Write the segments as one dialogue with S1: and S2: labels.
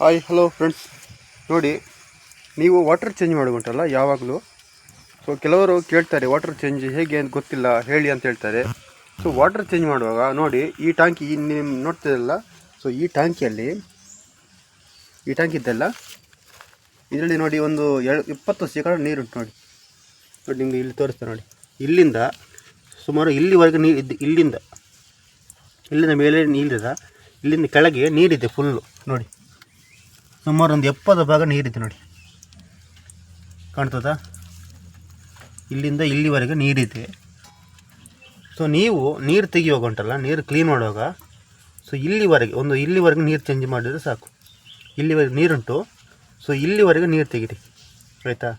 S1: Hi hello friends ನೋಡಿ, ನೀವು water change ಮಾಡುವಂಟಲ್ಲ ಯಾವಾಗಲೂ? ಸೊ ಕೆಲವರು ಕೇಳ್ತಾರೆ ವಾಟರ್ ಚೇಂಜ್ ಹೇಗೆ ಅಂತ ಗೊತ್ತಿಲ್ಲ, ಹೇಳಿ ಅಂತ ಹೇಳ್ತಾರೆ. ಸೊ ವಾಟರ್ ಚೇಂಜ್ ಮಾಡುವಾಗ, ನೋಡಿ, ಈ ಟ್ಯಾಂಕಿ ನಿಮ್ಮ ನೋಡ್ತಿರಲ್ಲ ಸೊ ಈ ಟ್ಯಾಂಕಿಯಲ್ಲಿ ಈ ಟ್ಯಾಂಕ್ ಇದ್ದಲ್ಲ ಇದರಲ್ಲಿ ನೋಡಿ, ಒಂದು ಎರಡು ಇಪ್ಪತ್ತು ಶೇಕಡ ನೀರುಂಟು ನೋಡಿ. ನೋಡಿ, ನಿಮಗೆ ಇಲ್ಲಿ ತೋರಿಸ್ತೇನೆ ನೋಡಿ. ಇಲ್ಲಿಂದ ಸುಮಾರು ಇಲ್ಲಿವರೆಗೆ ನೀರು ಇದ್ದು ಇಲ್ಲಿಂದ ಇಲ್ಲಿಂದ ಮೇಲೆ ನೀರಿದೆ. ಇಲ್ಲಿಂದ ಕೆಳಗೆ ನೀರಿದೆ ಫುಲ್ಲು ನೋಡಿ. ಸುಮಾರು ಒಂದು ಎಪ್ಪತ್ತು ಭಾಗ ನೀರಿದೆ ನೋಡಿ. ಕಾಣ್ತದಾ? ಇಲ್ಲಿಂದ ಇಲ್ಲಿವರೆಗೆ ನೀರಿದೆ. ಸೊ ನೀವು ನೀರು ತೆಗಿಯುವಾಗ ಉಂಟಲ್ಲ ನೀರು ಕ್ಲೀನ್ ಮಾಡುವಾಗ ಸೊ ಇಲ್ಲಿವರೆಗೆ, ಒಂದು ಇಲ್ಲಿವರೆಗೆ ನೀರು ಚೇಂಜ್ ಮಾಡಿದರೆ ಸಾಕು. ಇಲ್ಲಿವರೆಗೆ ನೀರುಂಟು ಸೊ ಇಲ್ಲಿವರೆಗೆ ನೀರು ತೆಗಿರಿ. ಆಯಿತಾ?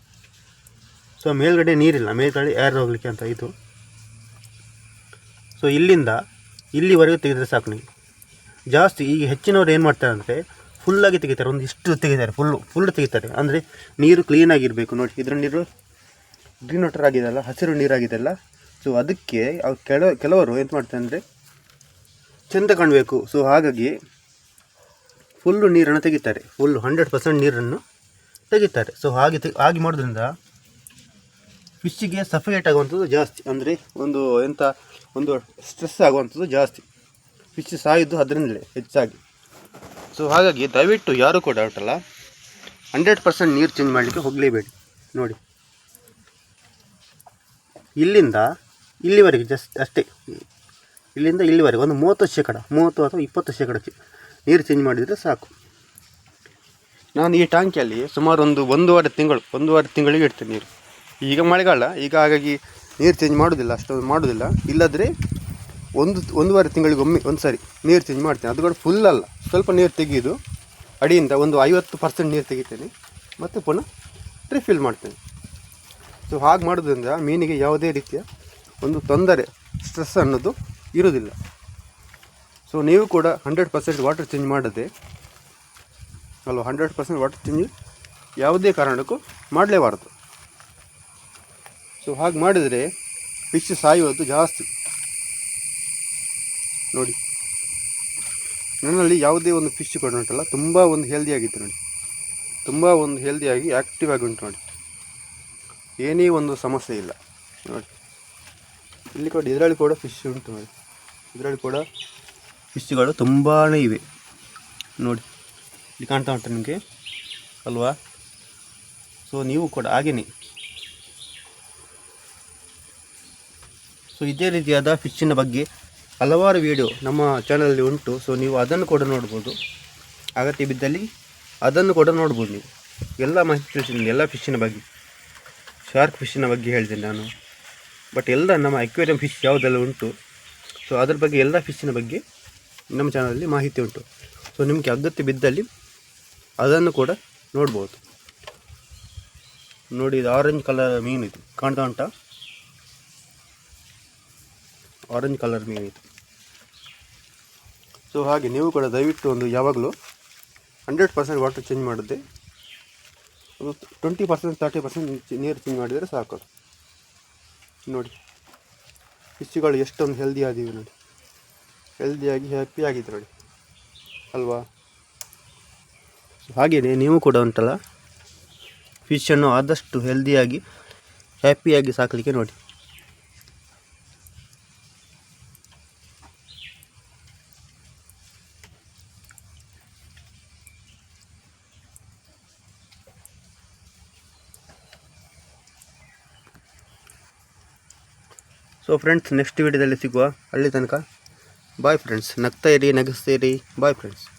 S1: ಸೊ ಮೇಲ್ಗಡೆ ನೀರಿಲ್ಲ, ಮೇಲ್ಗಡೆ ಯಾರು ಹೋಗ್ಲಿಕ್ಕೆ ಅಂತ ಇದು. ಸೊ ಇಲ್ಲಿಂದ ಇಲ್ಲಿವರೆಗೆ ತೆಗೆದರೆ ಸಾಕು ನೀವು. ಜಾಸ್ತಿ, ಈಗ ಹೆಚ್ಚಿನವ್ರು ಏನು ಮಾಡ್ತಾರೆ ಫುಲ್ಲಾಗಿ ತೆಗಿತಾರೆ, ಒಂದು ಇಷ್ಟು ತೆಗಿತಾರೆ ಫುಲ್ಲು ಫುಲ್ ತೆಗಿತಾರೆ. ಅಂದರೆ ನೀರು ಕ್ಲೀನಾಗಿರಬೇಕು ನೋಡಿ, ಇದರ ನೀರು ಗ್ರೀನ್ ವಾಟರ್ ಆಗಿದೆಲ್ಲ ಹಸಿರು ನೀರಾಗಿದೆಲ್ಲ ಸೊ ಅದಕ್ಕೆ ಅವ್ರು ಕೆಲ, ಕೆಲವರು ಎಂತ ಮಾಡ್ತಾರೆ ಅಂದರೆ ಚೆಂದ ಕಾಣಬೇಕು. ಸೊ ಹಾಗಾಗಿ ಫುಲ್ಲು ನೀರನ್ನು ತೆಗಿತಾರೆ ಫುಲ್ಲು ಹಂಡ್ರೆಡ್ ಪರ್ಸೆಂಟ್ ನೀರನ್ನು ತೆಗಿತಾರೆ. ಸೊ ಹಾಗೆ ತೆಗಿ ಹಾಗೆ ಮಾಡೋದ್ರಿಂದ ಫಿಶ್ಶಿಗೆ ಸಫಿಕೇಟ್ ಆಗುವಂಥದ್ದು ಜಾಸ್ತಿ. ಅಂದರೆ ಒಂದು ಎಂಥ ಒಂದು ಸ್ಟ್ರೆಸ್ ಆಗುವಂಥದ್ದು ಜಾಸ್ತಿ. ಫಿಶ್ ಸಾಯಿದ್ದು ಅದರಿಂದಲೇ ಹೆಚ್ಚಾಗಿ. ಸೊ ಹಾಗಾಗಿ ದಯವಿಟ್ಟು ಯಾರು ಕೂಡ ಡೌಟಲ್ಲ ಹಂಡ್ರೆಡ್ ಪರ್ಸೆಂಟ್ ನೀರು ಚೇಂಜ್ ಮಾಡಲಿಕ್ಕೆ ಹೋಗಲೇಬೇಡಿ. ನೋಡಿ. ಇಲ್ಲಿಂದ ಇಲ್ಲಿವರೆಗೆ ಜಸ್ಟ್ ಅಷ್ಟೇ. ಇಲ್ಲಿಂದ ಇಲ್ಲಿವರೆಗೆ ಒಂದು ಮೂವತ್ತು ಶೇಕಡ, ಮೂವತ್ತು ಅಥವಾ ಇಪ್ಪತ್ತು ಶೇಕಡ ನೀರು ಚೇಂಜ್ ಮಾಡಿದರೆ ಸಾಕು. ನಾನು ಈ ಟ್ಯಾಂಕಿಯಲ್ಲಿ ಸುಮಾರು ಒಂದು ಒಂದೂವರೆ ತಿಂಗಳು, ಒಂದೂವರೆ ತಿಂಗಳಿಗೆ ಇಡ್ತೇನೆ ನೀರು. ಈಗ ಮಳೆಗಾಲ, ಈಗ ಹಾಗಾಗಿ ನೀರು ಚೇಂಜ್ ಮಾಡೋದಿಲ್ಲ, ಅಷ್ಟೊಂದು ಮಾಡೋದಿಲ್ಲ. ಇಲ್ಲದ್ರೆ ಒಂದು, ಒಂದೂವರೆ ತಿಂಗಳಿಗೊಮ್ಮೆ ಒಂದು ಸಾರಿ ನೀರು ಚೇಂಜ್ ಮಾಡ್ತೇನೆ. ಅದು ಕೂಡ ಫುಲ್ ಅಲ್ಲ. ಸ್ವಲ್ಪ ನೀರು ತೆಗೆಯೋದು ಅಡಿಯಿಂದ ಒಂದು ಐವತ್ತು ಪರ್ಸೆಂಟ್ ನೀರು ತೆಗಿತೇನೆ. ಮತ್ತು ಪುನಃ ರಿಫಿಲ್ ಮಾಡ್ತೇನೆ. ಸೊ ಹಾಗೆ ಮಾಡೋದ್ರಿಂದ ಮೀನಿಗೆ ಯಾವುದೇ ರೀತಿಯ ಒಂದು ತೊಂದರೆ ಸ್ಟ್ರೆಸ್ ಅನ್ನೋದು ಇರೋದಿಲ್ಲ ಸೊ ನೀವು ಕೂಡ ಹಂಡ್ರೆಡ್ ಪರ್ಸೆಂಟ್ ವಾಟರ್ ಚೇಂಜ್ ಮಾಡದೆ, ಅಲ್ವ? ಹಂಡ್ರೆಡ್ ಪರ್ಸೆಂಟ್ ವಾಟರ್ ಚೇಂಜ್ ಯಾವುದೇ ಕಾರಣಕ್ಕೂ ಮಾಡಲೇಬಾರದು. ಸೊ ಹಾಗೆ ಮಾಡಿದರೆ ಫಿಶ್ ಸಾಯುವುದು ಜಾಸ್ತಿ. ನೋಡಿ. ನನ್ನಲ್ಲಿ ಯಾವುದೇ ಒಂದು ಫಿಶ್ ಕೂಡ ಉಂಟಲ್ಲ ತುಂಬ ಒಂದು ಹೆಲ್ದಿಯಾಗಿತ್ತು ನೋಡಿ. ತುಂಬ ಒಂದು ಹೆಲ್ದಿಯಾಗಿ ಆ್ಯಕ್ಟಿವ್ ಆಗಿ ಉಂಟು ನೋಡಿ. ಏನೇ ಒಂದು ಸಮಸ್ಯೆ ಇಲ್ಲ. ನೋಡಿ. ಇಲ್ಲಿ ಕೂಡ ಇದರಲ್ಲಿ ಕೂಡ ಫಿಶ್ ಉಂಟು ನೋಡಿ. ಇದರಲ್ಲಿ ಕೂಡ ಫಿಶ್ಗಳು ತುಂಬಾ ಇವೆ. ನೋಡಿ. ಇಲ್ಲಿ ಕಾಣ್ತಾ ಉಂಟು ನಿಮಗೆ, ಅಲ್ವಾ? ಸೊ ನೀವು ಕೂಡ ಹಾಗೇನೆ. ಸೊ ಇದೇ ರೀತಿಯಾದ ಫಿಶ್ಶಿನ ಬಗ್ಗೆ ಹಲವಾರು ವಿಡಿಯೋ ನಮ್ಮ ಚಾನಲಲ್ಲಿ ಉಂಟು. ಸೊ ನೀವು ಅದನ್ನು ಕೂಡ ನೋಡ್ಬೋದು. ಅಗತ್ಯ ಬಿದ್ದಲ್ಲಿ ಅದನ್ನು ಕೂಡ ನೋಡ್ಬೋದು ನೀವು. ಎಲ್ಲ ಮಾಹಿತಿ ತಿಳಿಸಿದ್ದೀನಿ ಎಲ್ಲ ಫಿಶ್ಶಿನ ಬಗ್ಗೆ ಶಾರ್ಕ್ ಫಿಶ್ಶಿನ ಬಗ್ಗೆ ಹೇಳಿದ್ದೀನಿ ನಾನು. ಬಟ್ ಎಲ್ಲ ನಮ್ಮ ಅಕ್ವೇರಿಯಂ ಫಿಶ್ ಯಾವುದೆಲ್ಲ ಉಂಟು? ಸೊ ಅದ್ರ ಬಗ್ಗೆ ಎಲ್ಲ ಫಿಶ್ಶಿನ ಬಗ್ಗೆ ನಮ್ಮ ಚಾನಲಲ್ಲಿ ಮಾಹಿತಿ ಉಂಟು. ಸೊ ನಿಮಗೆ ಅಗತ್ಯ ಬಿದ್ದಲ್ಲಿ ಅದನ್ನು ಕೂಡ ನೋಡ್ಬೋದು. ನೋಡಿ, ಇದು ಆರೆಂಜ್ ಕಲರ್ ಮೀನು ಇದು. ಕಾಣ್ತಾ ಉಂಟ? ಆರೆಂಜ್ ಕಲರ್ ಮೀನು ಇದು. ಸೊ ಹಾಗೆ ನೀವು ಕೂಡ ದಯವಿಟ್ಟು ಒಂದು ಯಾವಾಗಲೂ ಹಂಡ್ರೆಡ್ ಪರ್ಸೆಂಟ್ ವಾಟರ್ ಚೇಂಜ್ ಮಾಡಿದ್ದೆ ಒಂದು ಟ್ವೆಂಟಿ ಪರ್ಸೆಂಟ್ ತರ್ಟಿ ಪರ್ಸೆಂಟ್ ನೀರು ಚೇಂಜ್ ಮಾಡಿದರೆ ಸಾಕು ನೋಡಿ ಫಿಶ್ಗಳು ಎಷ್ಟೊಂದು ಹೆಲ್ದಿ ಆಗಿವೆ ನೋಡಿ. ಹೆಲ್ದಿಯಾಗಿ ಹ್ಯಾಪಿ ಆಗಿದೆ ನೋಡಿ. ಅಲ್ವಾ? ಹಾಗೆಯೇ ನೀವು ಕೂಡ ಉಂಟಲ್ಲ? ಫಿಶನ್ನು ಆದಷ್ಟು ಹೆಲ್ದಿಯಾಗಿ ಹ್ಯಾಪಿಯಾಗಿ ಸಾಕಲಿಕ್ಕೆ ನೋಡಿ. ಸೊ ಫ್ರೆಂಡ್ಸ್ ನೆಕ್ಸ್ಟ್ ವೀಡಿಯೋದಲ್ಲಿ ಸಿಗುವ ಅಲ್ಲಿ ತನಕ. ಬಾಯ್ ಫ್ರೆಂಡ್ಸ್ ನಗ್ತಾ ಇರಿ, ನಗಿಸ್ತಾ ಇರಿ. Bye friends